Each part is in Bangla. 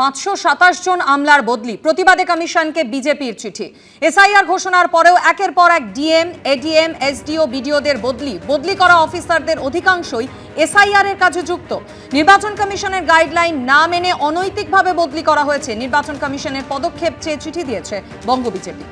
পাঁচশো সাতাশ জন আমলার বদলি। প্রতিবাদে কমিশনকে বিজেপির চিঠি। এসআইআর ঘোষণার পরেও একের পর এক ডিএম, এডিএম, এসডিও, বিডিওদের বদলি। বদলি করা অফিসারদের অধিকাংশই এসআইআর এর কাজে যুক্ত। নির্বাচন কমিশনের গাইডলাইন না মেনে অনৈতিকভাবে বদলি করা হয়েছে। নির্বাচন কমিশনের পদক্ষেপ চেয়ে চিঠি দিয়েছে বঙ্গ বিজেপি।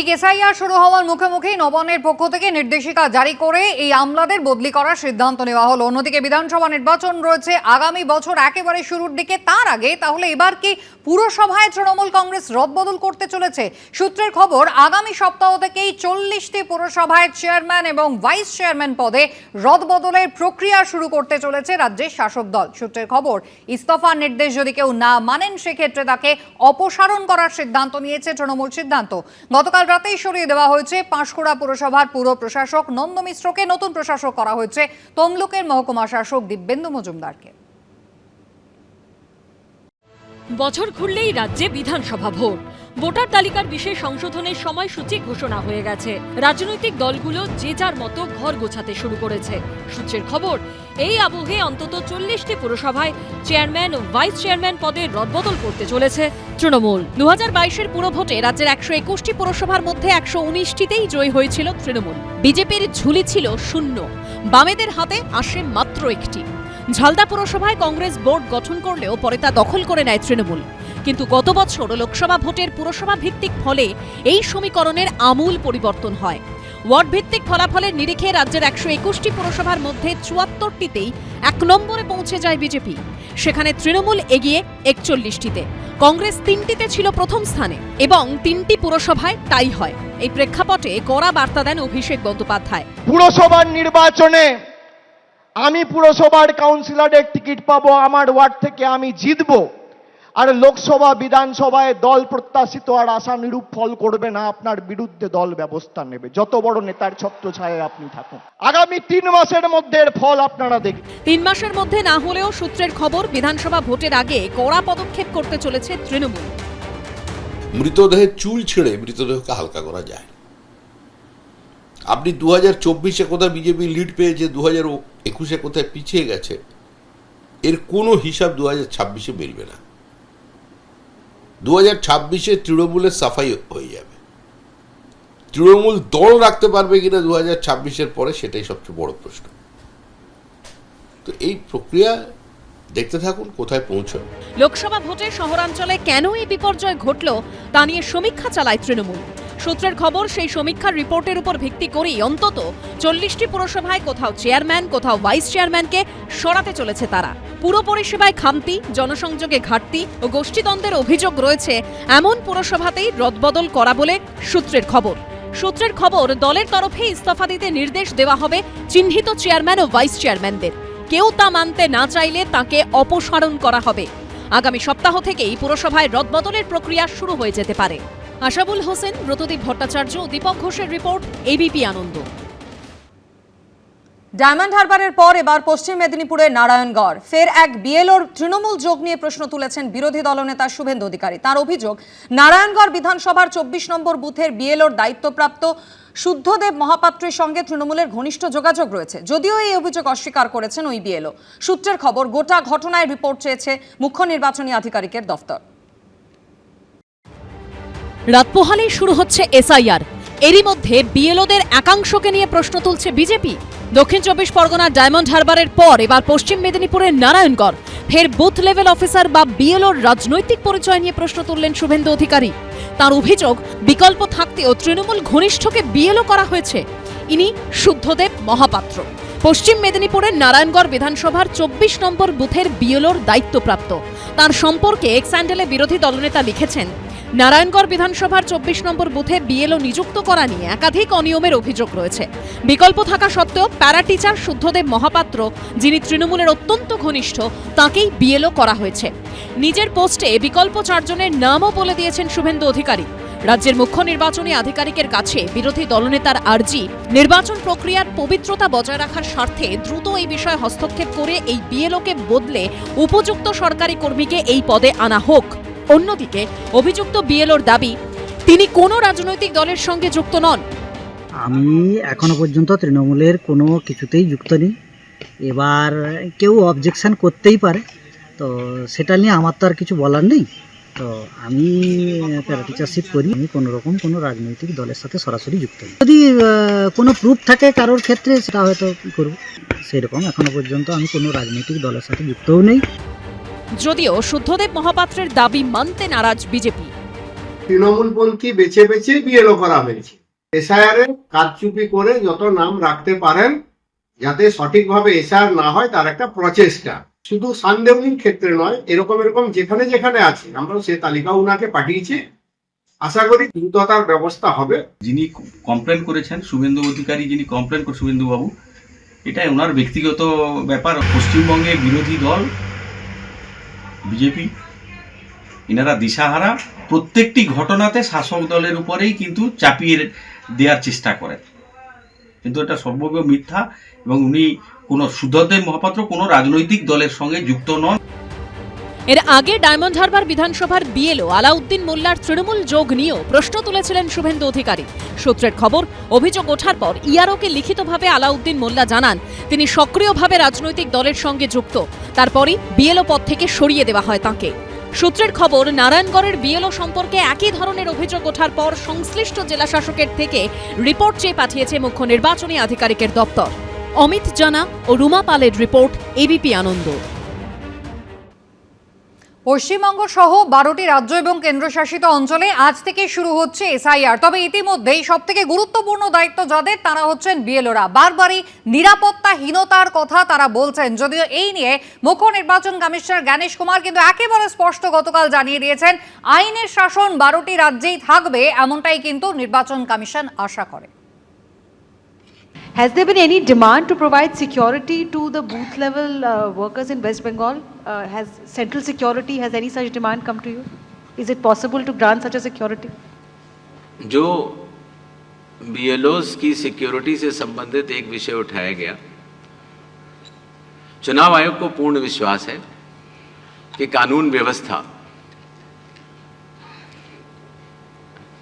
ঠিক এসআইআর শুরু হওয়ার মুখে মুখোমুখি নবান্নের পক্ষ থেকে নির্দেশিকা জারি করে এই আমলাদের বদলি করার সিদ্ধান্ত নেওয়া হলো। অন্যদিকে বিধানসভা নির্বাচন রয়েছে, আগামী বছর একেবারে শুরুর দিকে। তার আগে তাহলে এবার কি পুরসভায় তৃণমূল কংগ্রেস রদবদল করতে চলেছে? সূত্রের খবর, আগামী সপ্তাহ থেকেই চল্লিশটি পুরসভায় চেয়ারম্যান এবং ভাইস চেয়ারম্যান পদে রদবদলের প্রক্রিয়া শুরু করতে চলেছে রাজ্যের শাসক দল। সূত্রের খবর, ইস্তফার নির্দেশ যদি কেউ না মানেন, সেক্ষেত্রে তাকে অপসারণ করার সিদ্ধান্ত নিয়েছে তৃণমূল সিদ্ধান্ত। গতকাল রাতেই সরিয়ে দেওয়া হয়েছে পাঁশকুড়া পুরসভার পুর প্রশাসক নন্দ মিশ্রকে। নতুন প্রশাসক করা হয়েছে তমলুকের মহকুমা শাসক দিব্যেন্দু মজুমদারকে। বছর খুললেই রাজ্যে বিধানসভা ভোট। ভোটার তালিকার বিশেষ সংশোধনের সময়সূচি ঘোষণা হয়ে গেছে। রাজনৈতিক দলগুলো যে যার মতো ঘর গোছাতে শুরু করেছে। সূত্রের খবর, এই আবহে অন্তত চল্লিশটি পুরসভায় চেয়ারম্যান ও ভাইস চেয়ারম্যান পদে রদবদল করতে চলেছে তৃণমূল। দু হাজার বাইশের পুরভোটে রাজ্যের একশো একুশটি পুরসভার মধ্যে একশো উনিশটিতেই জয়ী হয়েছিল তৃণমূল। বিজেপির ঝুলি ছিল শূন্য। বামেদের হাতে আসে মাত্র একটি। ঝালদা পুরসভায় কংগ্রেস বোর্ড গঠন করলেও পরে তা দখল করে নেয় তৃণমূল। কিন্তু গত বছর লোকসভা ভোটের পুরসভা ভিত্তিক ফলে এই সমীকরণের আমূল পরিবর্তন হয়। ওয়ার্ড ভিত্তিক ফলাফলের নিরিখে রাজ্যের একশো একুশটি পুরসভার মধ্যে চুয়াত্তরটিতেই এক নম্বরে পৌঁছে যায় বিজেপি। সেখানে তৃণমূল এগিয়ে একচল্লিশটিতে। কংগ্রেস তিনটিতে ছিল প্রথম স্থানে এবং তিনটি পুরসভায় তাই হয়। এই প্রেক্ষাপটে কড়া বার্তা দেন অভিষেক বন্দ্যোপাধ্যায়। পুরসভার নির্বাচনে আমি পুরসভার কাউন্সিলরের টিকিট পাবো, আমার ওয়ার্ড থেকে আমি জিতবো। আর লোকসভা বিধানসভায় দল প্রত্যাশিত আর আশানুরূপ ফল করবে না আপনার বিরুদ্ধে দল ব্যবস্থা নেবে। যত বড় নেতার ছত্র ছত্রছায়ায় আপনি থাকুন। আগামী তিন মাসের মধ্যে এর ফল আপনারা দেখবেন। তিন মাসের মধ্যে না হলেও সূত্রের খবর বিধানসভা ভোটের আগে কড়া পদক্ষেপ করতে চলেছে তৃণমূল। মৃতদেহের চুল ছেড়ে মৃতদেহকে হালকা করা যায়। আপনি দু হাজার চব্বিশে কোথায় বিজেপি লিড পেয়েছে দু হাজার একুশে কোথায় পিছিয়ে গেছে এর কোনো হিসাব দু হাজার ছাব্বিশে মিলবে না। দু হাজার ছাব্বিশে তৃণমূলের সাফাই হয়ে যাবে। তৃণমূল দল রাখতে পারবে কিনা দু হাজার ছাব্বিশের পরে সেটাই সবচেয়ে বড় প্রশ্ন। তো এই প্রক্রিয়া দেখতে থাকুন, কোথায় পৌঁছয় লোকসভা ভোটে শহরাঞ্চলে কেন এই বিপর্যয় ঘটল তা নিয়ে সমীক্ষা চালায় তৃণমূল। সূত্রের খবর, সেই সমীক্ষার রিপোর্টের উপর ভিত্তি করেই অন্তত চল্লিশটি পুরসভায় কোথাও চেয়ারম্যান, কোথাও ভাইস চেয়ারম্যানকে সরাতে চলেছে তারা। পুরো পরিষেবায় খামতি, জনসংযোগে ঘাটতি ও গোষ্ঠীদ্বন্দ্বের অভিযোগ রয়েছে, এমন পুরসভাতেই রদবদল করা বলে সূত্রের খবর। সূত্রের খবর, দলের তরফে ইস্তফা দিতে নির্দেশ দেওয়া হবে চিহ্নিত চেয়ারম্যান ও ভাইস চেয়ারম্যানদের। কেউ তা মানতে না চাইলে তাকে অপসারণ করা হবে। আগামী সপ্তাহ থেকেই পুরসভায় রদবদলের প্রক্রিয়া শুরু হয়ে যেতে পারে। আশাবুল হোসেন, ব্রতদীপ ভট্টাচার্য, দীপক ঘোষের রিপোর্ট এবিপি আনন্দ। ডায়মন্ড হারবারের পর এবার পশ্চিম মেদিনীপুরে নারায়ণগড়। ফের এক বিএলওর তৃণমূল যোগ নিয়ে প্রশ্ন তুলেছেন বিরোধী দলনেতা শুভেন্দু অধিকারী। তার অভিযোগ, নারায়ণগড় বিধানসভার চব্বিশ নম্বর বুথের বিএলওর দায়িত্বপ্রাপ্ত শুদ্ধদেব মহাপাত্রের সঙ্গে তৃণমূলের ঘনিষ্ঠ যোগাযোগ রয়েছে। যদিও এই অভিযোগ অস্বীকার করেছেন ওই বিএলও। সূত্রের খবর, গোটা ঘটনায় রিপোর্ট চেয়েছে মুখ্য নির্বাচনী আধিকারিকের দফতর। রাত পোহালেই শুরু হচ্ছে এসআইআর। এরই মধ্যে বিএলওদের একাংশকে নিয়ে প্রশ্ন তুলছে বিজেপি। দক্ষিণ চব্বিশ পরগনার ডায়মন্ড হারবারের পর এবার পশ্চিম মেদিনীপুরের নারায়ণগড়। ফের বুথ লেভেল অফিসার বা বিএলওর রাজনৈতিক পরিচয় নিয়ে প্রশ্ন তুললেন শুভেন্দু অধিকারী। তার অভিযোগ, বিকল্প থাকতেও তৃণমূল ঘনিষ্ঠকে বিএলও করা হয়েছে। ইনি শুদ্ধদেব মহাপাত্র। পশ্চিম মেদিনীপুরের নারায়ণগড় বিধানসভার চব্বিশ নম্বর বুথের বিএলওর দায়িত্বপ্রাপ্ত। তার সম্পর্কে এক্স হ্যান্ডেলে বিরোধী দলনেতা লিখেছেন নারায়ণগড় বিধানসভার চব্বিশ নম্বর বুথে বিএলও নিযুক্ত করা নিয়ে একাধিক অনিয়মের অভিযোগ রয়েছে। বিকল্প থাকা সত্ত্বেও প্যারা টিচার শুদ্ধদেব মহাপাত্র, যিনি তৃণমূলের অত্যন্ত ঘনিষ্ঠ, তাকেই বিএলও করা হয়েছে। নিজের পোস্টে বিকল্প চারজনের নামও বলে দিয়েছেন শুভেন্দু অধিকারী। রাজ্যের মুখ্য নির্বাচনী আধিকারিকের কাছে বিরোধী দলনেতার আর্জি, নির্বাচন প্রক্রিয়ার পবিত্রতা বজায় রাখার স্বার্থে দ্রুত এই বিষয়ে হস্তক্ষেপ করে এই বিএলওকে বদলে উপযুক্ত সরকারি কর্মীকে এই পদে আনা হোক। অন্যদিকে, অভিযুক্ত বিএলওর দাবি, তিনি কোনো রাজনৈতিক দলের সঙ্গে যুক্ত নন। আমি এখনও পর্যন্ত তৃণমূলের কোনো কিছুতেই যুক্ত নেই। এবার কেউ অবজেকশন করতেই পারে। তো সেটা নিয়ে আমার তো আর কিছু বলার নেই। তো আমি প্যারা টিচারশিপ করি, আমি কোনো রকম কোনো রাজনৈতিক দলের সাথে সরাসরি যুক্ত নেই। যদি কোনো প্রুফ থাকে কারোর ক্ষেত্রে, সেটা হয়তো কী করব? সেরকম এখনও পর্যন্ত আমি কোনো রাজনৈতিক দলের সাথে যুক্তও নেই। যদিও শুদ্ধদেব মহাপাত্রের দাবি মানতে নারাজ বিজেপি। তৃণমূলপন্থী বেছে বেছে বিএলও করা হয়েছে। এসআইআর এ কারচুপি করে যত নাম রাখতে পারেন যাতে সঠিকভাবে এসআইআর না হয় তার একটা প্রচেষ্টা। শুধু সানদেবনীর ক্ষেত্রে নয় এরকম এরকম যেখানে যেখানে আছে। আমরা সে তালিকা উনাকে পাঠিয়েছি। আশা করি দ্রুততার ব্যবস্থা হবে। যিনি কমপ্লেন করেছেন শুভেন্দু অধিকারী যিনি কমপ্লেন করে শুভেন্দু বাবু এটা ওনার ব্যক্তিগত ব্যাপার। পশ্চিমবঙ্গে বিরোধী দল বিজেপি এনারা দিশাহারা, প্রত্যেকটি ঘটনাতে শাসক দলের উপরেই কিন্তু চাপিয়ে দেওয়ার চেষ্টা করেন। কিন্তু এটা সর্বজ্ঞ মিথ্যা এবং উনি কোনো সুধদেব মহাপাত্র, কোনো রাজনৈতিক দলের সঙ্গে যুক্ত নন। এর আগে ডায়মন্ড হারবার বিধানসভার বিএলও আলাউদ্দিন মোল্লার তৃণমূল যোগ নিয়েও প্রশ্ন তুলেছিলেন শুভেন্দু অধিকারী। সূত্রের খবর, অভিযোগ ওঠার পর ইআরওকে লিখিতভাবে আলাউদ্দিন মোল্লা জানান, তিনি সক্রিয়ভাবে রাজনৈতিক দলের সঙ্গে যুক্ত। তারপরই বিএলও পদ থেকে সরিয়ে দেওয়া হয় তাঁকে। সূত্রের খবর, নারায়ণগড়ের বিএলও সম্পর্কে একই ধরনের অভিযোগ ওঠার পর সংশ্লিষ্ট জেলা শাসকের থেকে রিপোর্ট চেয়ে পাঠিয়েছে মুখ্য নির্বাচনী আধিকারিকের দপ্তর। অমিত জানা ও রুমা পালের রিপোর্ট এবিপি আনন্দ। পশ্চিমবঙ্গ সহ বারোটি রাজ্য এবং কেন্দ্রশাসিত অঞ্চলে আজ থেকে শুরু হচ্ছে এসআইআর। তবে ইতিমধ্যেই সব থেকে গুরুত্বপূর্ণ দায়িত্ব যাদের, তারা হচ্ছেন বিএলওরা। বারবারই নিরাপত্তাহীনতার কথা তারা বলছেন। যদিও এই নিয়ে মুখ্য নির্বাচন কমিশনার জ্ঞানেশ কুমার কিন্তু একেবারে স্পষ্ট গতকাল জানিয়ে দিয়েছেন, আইনের শাসন বারোটি রাজ্যেই থাকবে, এমনটাই কিন্তু নির্বাচন কমিশন আশা করে। Has there been any demand to provide security to the booth level uh, workers in West Bengal? Uh, has central security, has any such demand come to you? Is it possible to grant such a security? जो बीएलओस की सिक्योरिटी से संबंधित एक विषय उठाया गया चुनाव आयोग को पूर्ण विश्वास है कि कानून व्यवस्था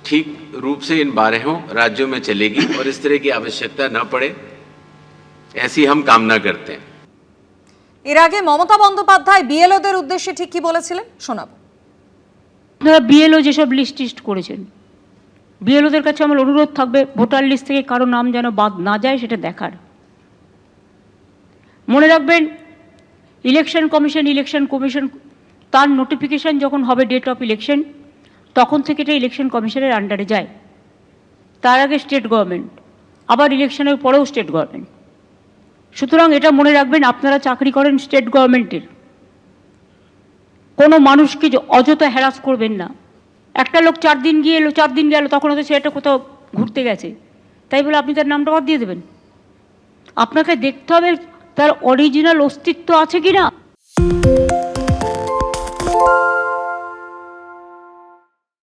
ठीक रूप से इन बारहों राज्यों में चलेगी और इस तरह की आवश्यकता न पड़े ऐसी हम कामना करते हैं এর আগে মমতা বন্দ্যোপাধ্যায় বিএলওদের উদ্দেশ্যে ঠিক কি বলেছিলেন শোনাবো আপনারা বিএলও যেসব লিস্ট টিস্ট করেছেন বিএলওদের কাছে আমার অনুরোধ থাকবে ভোটার লিস্ট থেকে কারো নাম যেন বাদ না যায় সেটা দেখার মনে রাখবেন ইলেকশন কমিশন ইলেকশন কমিশন তার নোটিফিকেশন যখন হবে ডেট অফ ইলেকশন তখন থেকে এটা ইলেকশন কমিশনের আন্ডারে যায়। তার আগে স্টেট গভর্নমেন্ট আবার ইলেকশনের পরেও স্টেট গভর্নমেন্ট সুতরাং এটা মনে রাখবেন, আপনারা চাকরি করেন স্টেট গভর্নমেন্টের কোনো মানুষকে অযথা হ্যারাস করবেন না। একটা লোক চার দিন গিয়ে এলো, চার দিন গেল, তখন হয়তো সেটা কোথাও ঘুরতে গেছে। তাই বলে আপনি তার নামটা বাদ দিয়ে দেবেন। আপনাকে দেখতে হবে তার অরিজিনাল অস্তিত্ব আছে কি না